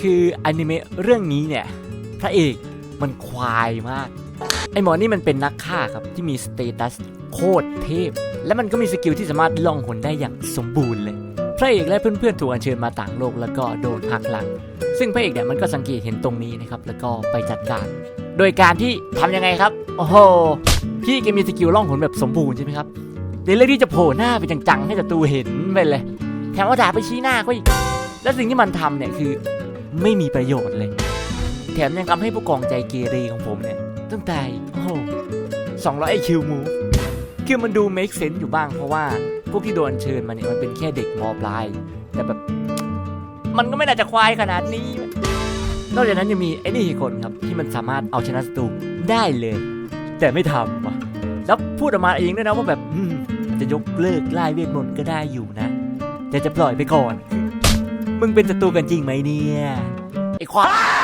คืออนิเมะเรื่องนี้เนี่ย พระเอกมันควายมาก ไอหมอนี่มันเป็นนักฆ่าครับ ที่มีสเตตัสโคตรเทพ และมันก็มีสกิลที่สามารถล่องหนได้อย่างสมบูรณ์เลย พระเอกและเพื่อนๆถูกอัญเชิญมาต่างโลกแล้วก็โดนหักหลัง ซึ่งพระเอกเนี่ยมันก็สังเกตเห็นตรงนี้นะครับ แล้วก็ไปจัดการ โดยการที่ทำยังไงครับ โอ้โห พี่แกมีสกิลล่องหนแบบสมบูรณ์ใช่ไหมครับในเรื่องที่จะโผล่หน้าไปจังๆให้ศัตรูเห็นไปเลย แถมว่าด่าไปชี้หน้าเขาอีกและสิ่งที่มันทำเนี่ยคือ ไม่มีประโยชน์เลย แถมยังทำให้ผู้กองใจเกเรของผมเนี่ยตั้งแต่โอ้โหสองร้อยไอคิวมูคือมันดู make sense อยู่บ้างเพราะว่า พวกที่โดนเชิญมาเนี่ยมันเป็นแค่เด็กมปลาย แต่แบบ มันก็ไม่น่าจะควายขนาดนี้ นอกจากนั้นยังมีไอ้นี่อีกคนครับ ที่มันสามารถเอาชนะศัตรูได้เลย แต่ไม่ทำว่ะแล้วพูดออกมาเองด้วยนะว่าแบบจะยกเลิกไล่เวทมนต์ก็ได้อยู่นะ แต่จะปล่อยไปก่อน มึงเป็นศัตรูกันจริงไหมเนี่ย ไอ้ควาย